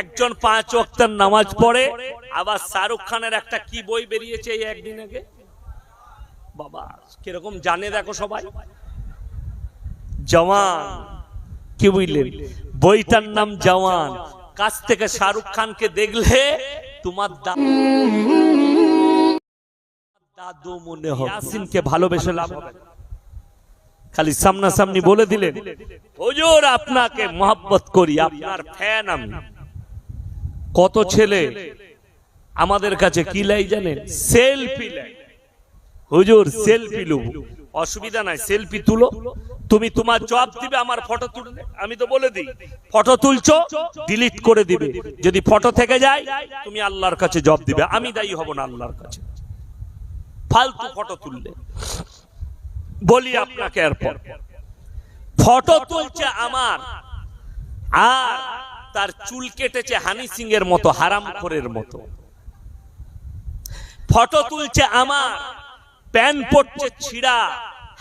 একজন পাঁচ ওয়াক্তের নামাজ পড়ে আবার শাহরুখ খানের একটা কি বই বেরিয়েছে এই একদিন আগে? বাবা কীরকম জানে দেখো সবাই। জওয়ান কি বুঝলেন? বইটার নাম জওয়ান। কাছ থেকে শাহরুখ খানকে দেখলে তোমার দাদু মনে হবে। ইয়াসিনকে ভালোবেসে লাভ হবে। খালি সামনাসামনি বলে দিলেন, হুজুর, আপনাকে মহব্বত করি, আপনার ফ্যান আমি। কত ছেলে আমাদের কাছে কি লাই জানেন? সেলফি হুজুর, সেলফি লুব। অসুবিধা নাই, সেলফি তুলো। তুমি তোমার জব দিবে, আমার ফটো তুলবে আমি তো বলে দিই, ফটো তুলছো, ডিলিট করে দিবে। যদি ফটো থেকে যায়, তুমি আল্লাহর কাছে জব দিবে। আমি দায়ী হব না আল্লাহর কাছে। ফালতু ফটো তুললে। বলি আপনাকে এরপর। ফটো তুলছে আমার, আর তার চুল কেটেছে হানি সিং এর মতো হারাম খোরের মতো। ফটো তুলছে আমার প্যান পড়ছে ছিড়া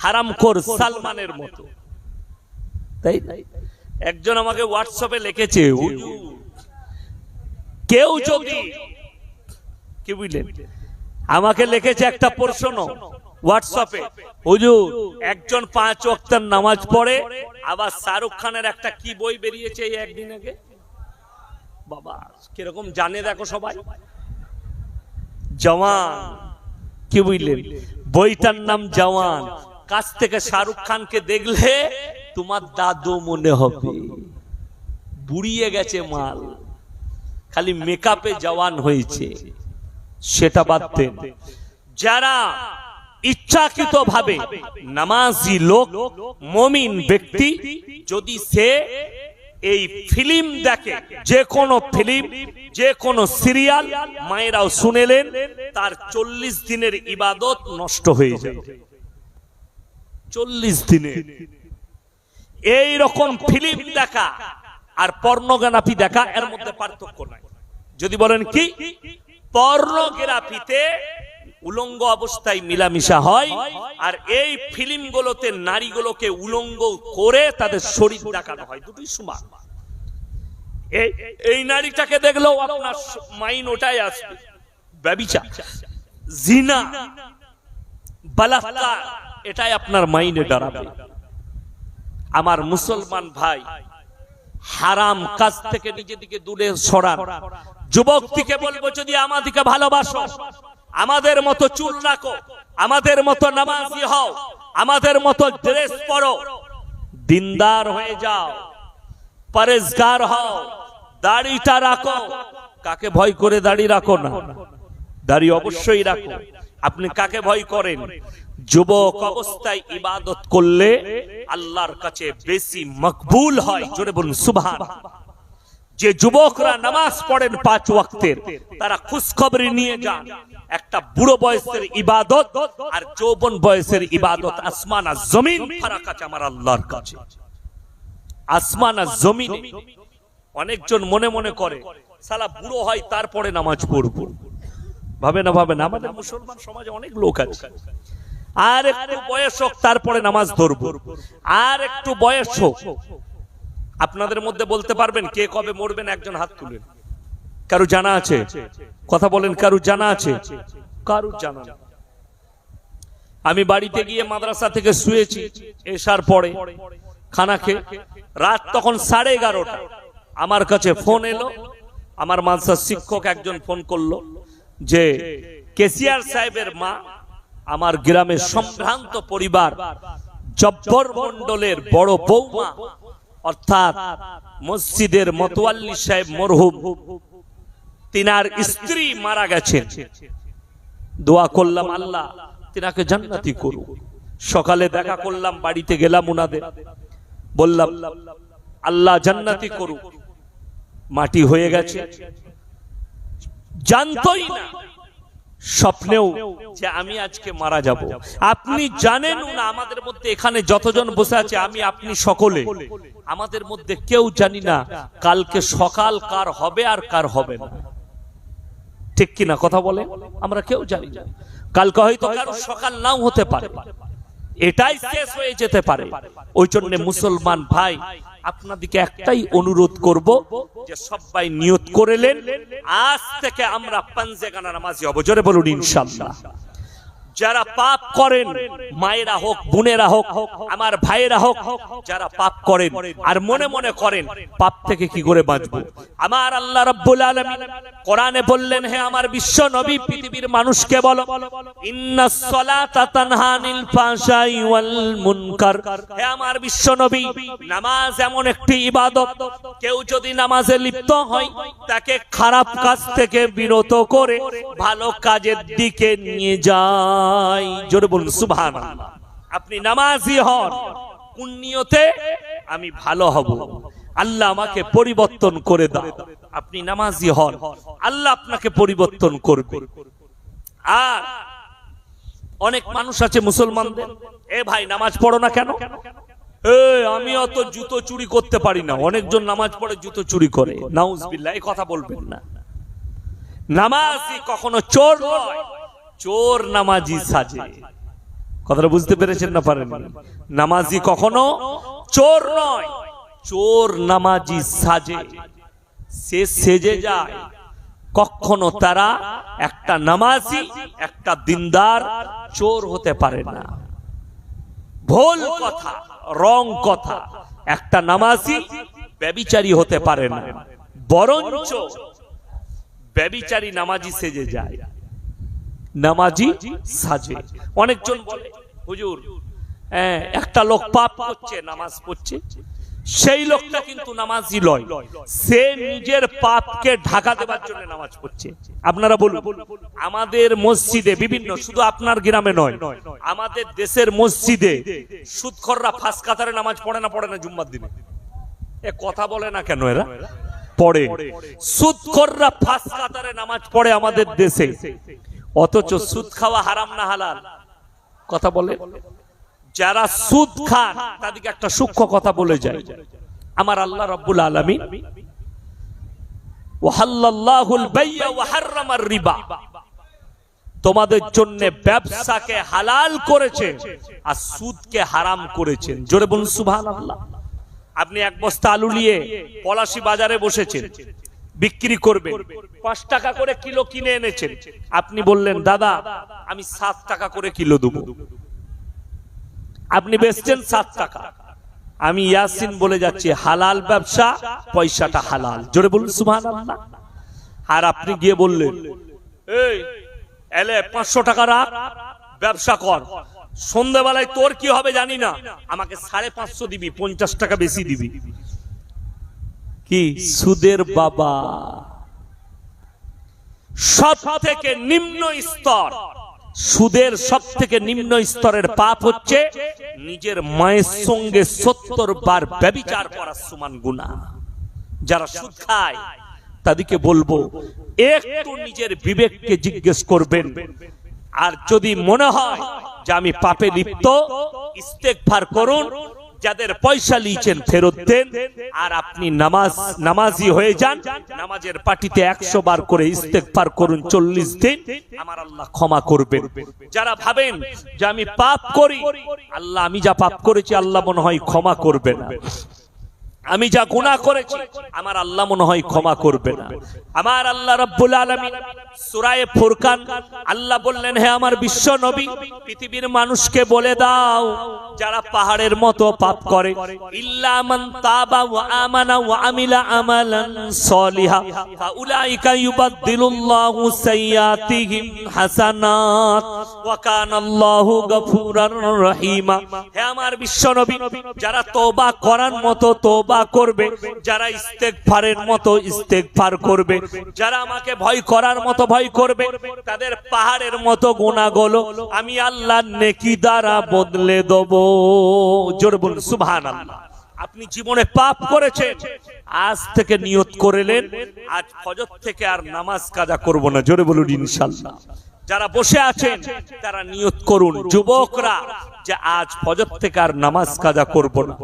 হারামখোর সালমানের মতো। তাই? একজন আমাকে হোয়াটসঅ্যাপে লিখেছে কেউ যদি, কি বুঝলেন? আমাকে লিখেছে একটা প্রশ্ন হোয়াটসঅ্যাপে হুজুর, একজন পাঁচ ওয়াক্তের নামাজ পড়ে, আবার শাহরুখ খানের একটা কি বই বেরিয়েছে এই একদিন আগে? বাবা, কীরকম জানে দেখো সবাই। জওয়ান, কি বুঝলেন? বইটার নাম জওয়ান। কাছ থেকে শাহরুখ খানকে দেখলে তোমার দাদু মনে হবে। বুড়িয়ে গেছে মাল। খালি মেকআপে জওয়ান হয়েছে। সেটা বাদ দেন। যারা ইচ্ছাকৃত ভাবে নামাজি লোক, মমিন ব্যক্তি যদি সে এই ফিল্ম দেখে, যে কোনো ফিল্ম, যে কোনো সিরিয়াল, মায়েরাও শুনেলেন, তার চল্লিশ দিনের ইবাদত নষ্ট হয়ে যায়। চল্লিশ দিনে। এই রকম ফিল্ম দেখা আর পর্নোগ্রাফি দেখা, এর মধ্যে পার্থক্য নাই। যদি বলেন কি? পর্নোগ্রাফিতে উলঙ্গ অবস্থায় মিলামিশা হয়, আর এই ফিল্মগুলোতে নারীগুলোকে উলঙ্গ করে তাদের শরীর দেখানো হয়। দুটোই সমান। এই নারীটাকে দেখলেও আপনার মাইন ওটাই আসবে। ব্যবিচা জিনা, বালাৎকার, এটাই আপনার মাইনে দাঁড়াবে। আমার মুসলমান ভাই, হারাম কাজ থেকে নিজেদিকে দূরে সরান। যুবকটিকে বলব, যদি আমাদিকে ভালোবাসো আমাদের মতো চুল রাখো, আমাদের মতো নামাজি হও, আমাদের মতো ড্রেস পরো। দিনদার হয়ে যাও পরেজগার হও, দাড়িটা রাখো। কাকে ভয় করে দাড়ি রাখো না? দাড়ি অবশ্যই রাখো। আপনি কাকে ভয় করেন? যুবক অবস্থায় ইবাদত করলে আল্লাহর কাছে বেশি মকবুল হয়। জোরে বলুন, সুবহান। যে যুবকরা নামাজ পড়েন পাঁচ ওয়াক্তের, তারা খুশখবরি নিয়ে যান। একটা বুড়ো বয়সের ইবাদত আর যৌবন বয়সের ইবাদত। আসমান আর জমিন ফারাক আছে আমার আল্লাহর কাছে। আসমান আর জমিনে অনেকজন মনে মনে করে, সালা বুড়ো হয়, তারপরে নামাজ পড়ব। ভাবে না ভাবে না? আমাদের মুসলমান সমাজে অনেক লোক আছে। আর একটু বয়স হোক, তারপরে নামাজ ধরবো। আর একটু বয়স হোক, আপনাদের মধ্যে বলতে পারবেন কে কবে মরবেন, একজন হাত তুলেন। কারু জানা আছে? কথা বলেন, কারু জানা আছে? কারু জানা আমি বাড়িতে গিয়ে মাদ্রাসা থেকে শুয়েছি, এসার পরে খানা খেয়ে, রাত তখন সাড়ে এগারোটা। আমার কাছে ফোন এলো, আমার মাদ্রাসার শিক্ষক একজন ফোন করল যে কেসিয়ার সাহেবের মা আমার গ্রামের সম্ভ্রান্ত পরিবার, জব্বর মন্ডলের বড় বৌমা, অর্থাৎ মসজিদের মতোয়াল্লি সাহেব মরহুম তিনার স্ত্রী মারা গেছেন। দোয়া করলাম আল্লাহ, তিনাকে জান্নাতি করুন সকালে দেখা করলাম, বাড়িতে গেলাম উনাদের। বললাম, আল্লাহ জান্নাতি করুক। মাটি হয়ে গেছে। জানতই না, স্বপ্নেও যে আমি আজকে মারা যাব। আপনি জানেন না, আমাদের মধ্যে এখানে যতজন বসে আছে, আমি, আপনি সকলে। আমাদের মধ্যে কেউ জানি না, কালকে সকাল কার হবে আর কার হবে না। ঠিক কিনা কথা বলে? আমরা কেউ জানি না। কালকে হয়তো কারও সকাল নাও হতে পারে। এটাই শেষ হয়ে যেতে পারে। ওই জন্য মুসলমান ভাই, আপনাদিকে একটাই অনুরোধ করব যে সবাই নিয়ত করেলেন আজ থেকে আমরা পাঞ্জেগানা নামাজি অবজরে জোরে বলুন ইনশাল্লাহ যারা পাপ করেন, মায়েরা হোক, বোনেরা হোক, আমার ভাইয়েরা হোক, যারা পাপ করেন আর মনে মনে করেন, পাপ থেকে কি করে বাঁচবো? আমার আল্লাহ রাব্বুল আলামিন কোরআনে বললেন, হে আমার বিশ্ব নবী, পৃথিবীর মানুষকে বলো মুনকার। হে আমার বিশ্ব নবী, নামাজ এমন একটি ইবাদত, কেউ যদি নামাজে লিপ্ত হয়, তাকে খারাপ কাজ থেকে বিরত করে, ভালো কাজের দিকে নিয়ে যায়। জোরে বলুন সুবহান আপনি নামাজি হন। পুণ্যতে আমি ভালো হব। আল্লাহ আমাকে পরিবর্তন করে দাও। আপনি নামাজি হন। আল্লাহ আপনাকে পরিবর্তন করবে। আর অনেক মানুষ আছে মুসলমানদের। এ ভাই, নামাজ পড়ো না কেন? আমি অত জুতো চুরি করতে পারি না। অনেকজন নামাজ পড়ে, জুতো চুরি করে। নাউজবিল্লাহ, এই কথা বলবেন না। নামাজি কখনো চোর নয়। চোর নামাজি সাজে। কথাটা বুঝতে পেরেছেন না পারেন নামাজি কখনো? চোর নয়। চোর নামাজি সাজে। সে সেজে যায়। কখনো তারা একটা নামাজি, একটা দিনদার চোর হতে পারে না। ভুল কথা, রং কথা, একটা নামাজি ব্যবিচারী হতে পারে না। বরঞ্চ ব্যবিচারী নামাজি সেজে যায়। নামাজি সাজে। অনেকজন বলে হুজুর হ্যাঁ, একটা লোক পাপ করছে নামাজ পড়ছে। সেই লোকটা কিন্তু নামাজি লয়। সে নিজের পাপকে ঢাকা দেবার জন্য নামাজ পড়ছে। আপনারা বলুন আমাদের মসজিদে বিভিন্ন শুধু আপনার গ্রামে নয় আমাদের দেশের মসজিদে সুদখররা ফাঁস কাতারে নামাজ পড়ে না পড়ে না জুম্মার দিনে? এ কথা বলে না কেন এরা? পড়ে। সুদখররা ফাঁস কাতারে নামাজ পড়ে আমাদের দেশে। অথচ সুদ খাওয়া হারাম না হালাল? কথা বলে। যারা সুদ খান, তাদেরকে একটা সূক্ষ্ম কথা বলে যায়। আমার আল্লাহ রাব্বুল রিবা। তোমাদের জন্য ব্যবসাকে হালাল করেছে আর সুদকে হারাম করেছেন। জোরে বলুন সুবহানাল্লাহ। আপনি এক বস্তা আলু নিয়ে পলাশি বাজারে বসেছেন। বিক্রি করবেন। পাঁচ টাকা করে কিলো কিনে এনেছেন। আপনি বললেন, দাদা, আমি সাত টাকা করে কিলো দেবো। আপনি বেচছেন সাত টাকা। আমি ইয়াসিন বলে যাচ্ছি, হালাল ব্যবসা, পয়সাটা হালাল। জোরে বলুন, সুবহানাল্লাহ। আর আপনি গিয়ে বললেন, এই, এলে পাঁচশো টাকা রাখ, ব্যবসা কর। সন্ধ্যাবেলায় তোর কি হবে জানি না। আমাকে সাড়ে পাঁচশো দিবি, পঞ্চাশ টাকা বেশি দিবি। কি? সুদের বাবা। সব থেকে নিম্ন স্তর। সুদের সব থেকে নিম্ন স্তরের পাপ হচ্ছে নিজের মায়ের সঙ্গে সত্তর বার ব্যবিচার করার সমান গুণা যারা সুদ খায়, তাদেরকে বলব, একটু নিজের বিবেককে জিজ্ঞেস করবেন। আর যদি মনে হয় যে আমি পাপে লিপ্ত ইস্তেকভার করুন যাদের পয়সা লিয়েছেন ফেরত দেন, আর আপনি নামাজ, নামাজি হয়ে যান, নামাজের পার্টিতে একশো বার করে ইস্তেকবার করুন চল্লিশ দিন, আমার আল্লাহ ক্ষমা করবেন। যারা ভাবেন যে আমি পাপ করি, আল্লাহ, আমি যা পাপ করেছি, আল্লাহ মনে হয় ক্ষমা করবেন না। আমি যা গুনাহ করেছি, আমার আল্লাহ মনে হয় ক্ষমা করবে না। আমার আল্লাহ রাব্বুল আলামিন সূরা ফুরকান, আল্লাহ বললেন, হে আমার বিশ্ব নবী, পৃথিবীর মানুষকে বলে দাও, যারা পাহাড়ের মতো পাপ করে। তাবা হে আমার বিশ্ব নবী, যারা তওবা করার মতো তওবা করবে, যারা ইস্তেগফারের মতো ইস্তেগফার করবে, যারা আমাকে ভয় করার মতো ভয় করবে, তাদের পাহাড়ের মতো গুনাহগুলো আমি আল্লাহ নেকি দ্বারা বদলে দেব। জোরে বলুন, সুবহানাল্লাহ। আপনি জীবনে পাপ করেছেন, আজ থেকে নিয়ত করেলেন আজ ফজর থেকে আর নামাজ কাজা করব না, জোরে বলুন, ইনশাল্লাহ। যারা বসে আছেন, তারা নিয়ত করুন, যুবকরা, যে আজ ফজর থেকে আর নামাজ কাজা করব না।